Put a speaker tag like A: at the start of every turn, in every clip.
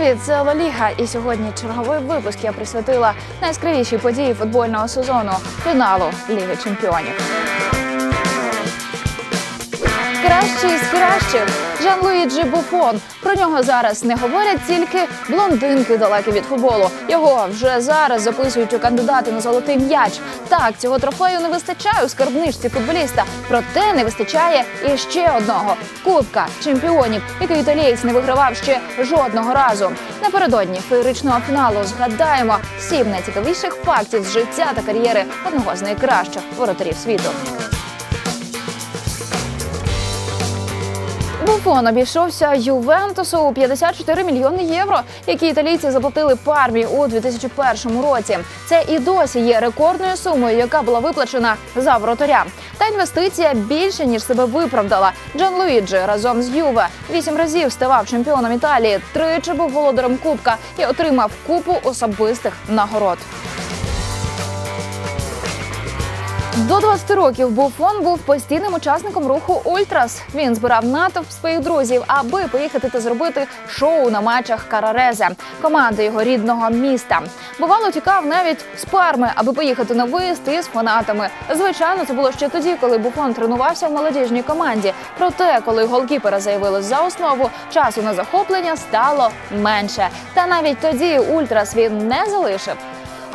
A: Привіт, це Ла Ліга. І сьогодні черговий випуск я присвятила найяскравішій події футбольного сезону фіналу Ліги Чемпіонів. Кращий з кращих Жан Луїджі Буфон. Про нього зараз не говорять тільки блондинки далекі від футболу. Його вже зараз записують у кандидати на золотий м'яч. Так, цього трофею не вистачає у скарбничці футболіста. Проте не вистачає і ще одного кубка чемпіонів, який італієць не вигравав ще жодного разу. Напередодні феєричного фіналу згадаємо сім найцікавіших фактів з життя та кар'єри одного з найкращих воротарів світу. Буфон обійшовся Ювентусу у 54 мільйони євро, які італійці заплатили пармі у 2001 році. Це і досі є рекордною сумою, яка була виплачена за воротаря. Та інвестиція більше ніж себе виправдала. Джан Луїджі разом з Юве вісім разів ставав чемпіоном Італії, тричі був володарем Кубка і отримав купу особистих нагород. До 20 років Буфон був постійним учасником руху Ультрас. Він збирав натовп своїх друзів, аби поїхати та зробити шоу на матчах Карарезе, команди його рідного міста. Бувало, тікав навіть з парми, аби поїхати на виїзд із фанатами. Звичайно, це було ще тоді, коли Буфон тренувався в молодіжній команді. Проте, коли голкіпера заявили за основу, часу на захоплення стало менше. Та навіть тоді Ультрас він не залишив.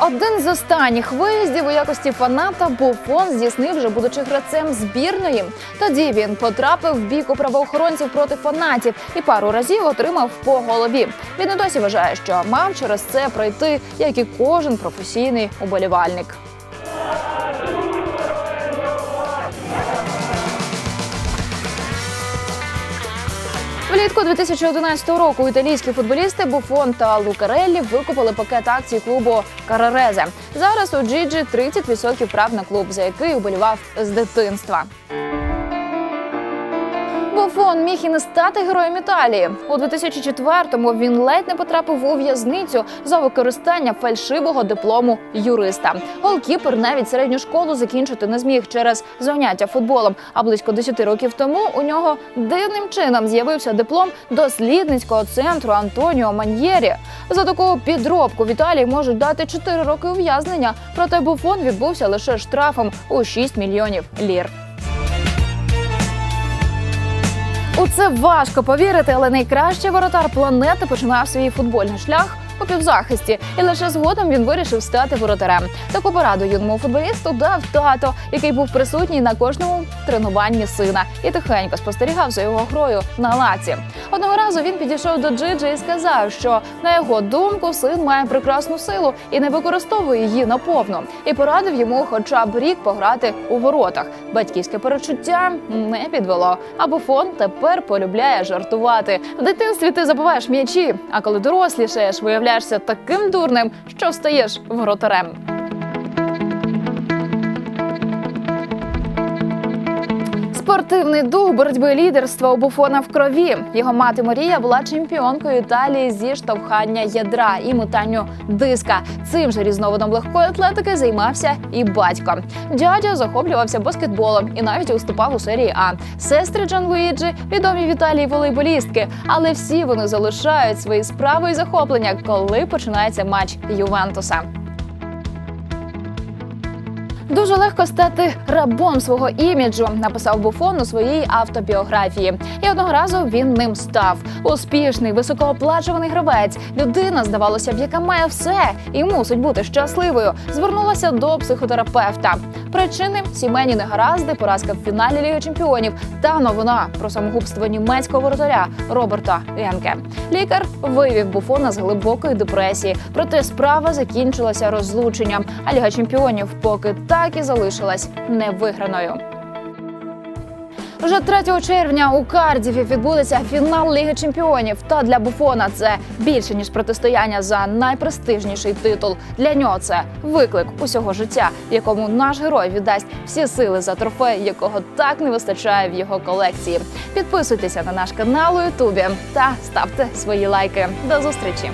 A: Один з останніх виїздів у якості фаната Буфон здійснив вже будучи грацем збірної. Тоді він потрапив в бік у правоохоронців проти фанатів і пару разів отримав по голові. Він і досі вважає, що мав через це пройти, як і кожен професійний уболівальник. Влітку 2011 року італійські футболісти Буфон та Лукареллі викупили пакет акцій клубу Карарезе. Зараз у Джіджі 30% прав на клуб, за який уболівав з дитинства. Буфон міг і не стати героєм Італії. У 2004-му він ледь не потрапив у в'язницю за використання фальшивого диплому юриста. Голкіпер навіть середню школу закінчити не зміг через заняття футболом. А близько 10 років тому у нього дивним чином з'явився диплом дослідницького центру Антоніо Маньєрі. За таку підробку в Італії можуть дати 4 роки ув'язнення. Проте Буфон відбувся лише штрафом у 6 мільйонів лір. Це важко повірити, але найкращий воротар планети починав свій футбольний шлях у півзахисті, і лише згодом він вирішив стати воротарем. Таку пораду юному футболісту дав тато, який був присутній на кожному тренуванні сина і тихенько спостерігав за його грою на лаці. Одного разу він підійшов до Джиджи і сказав, що на його думку син має прекрасну силу і не використовує її наповну. І порадив йому, хоча б рік пограти у воротах. Батьківське перечуття не підвело. А Буфон тепер полюбляє жартувати. В дитинстві ти забуваєш м'ячі, а коли дорослішаєш, виявляєшся таким дурним, що стаєш воротарем. Спортивний дух боротьби лідерства у Буфона в крові. Його мати Марія була чемпіонкою Італії зі штовхання ядра і метанню диска. Цим же різновидом легкої атлетики займався і батько. Дядя захоплювався баскетболом і навіть виступав у серії А. Сестри Джан Луїджі відомі в Італії волейболістки, але всі вони залишають свої справи і захоплення, коли починається матч Ювентуса. Дуже легко стати рабом свого іміджу, написав Буфон у своїй автобіографії. І одного разу він ним став. Успішний, високооплачуваний гравець. Людина, здавалося б, яка має все і мусить бути щасливою. Звернулася до психотерапевта. Причини сімейні негаразди, поразка в фіналі Ліги Чемпіонів та новина про самогубство німецького воротаря Роберта Генке. Лікар вивів Буфона з глибокої депресії. Проте справа закінчилася розлученням. А Ліга Чемпіонів поки так і залишилась невиграною. Вже 3 червня у Кардіфі відбудеться фінал Ліги Чемпіонів. Та для Буфона це більше ніж протистояння за найпрестижніший титул. Для нього це виклик усього життя, якому наш герой віддасть всі сили за трофей, якого так не вистачає в його колекції. Підписуйтеся на наш канал у Ютубі та ставте свої лайки. До зустрічі.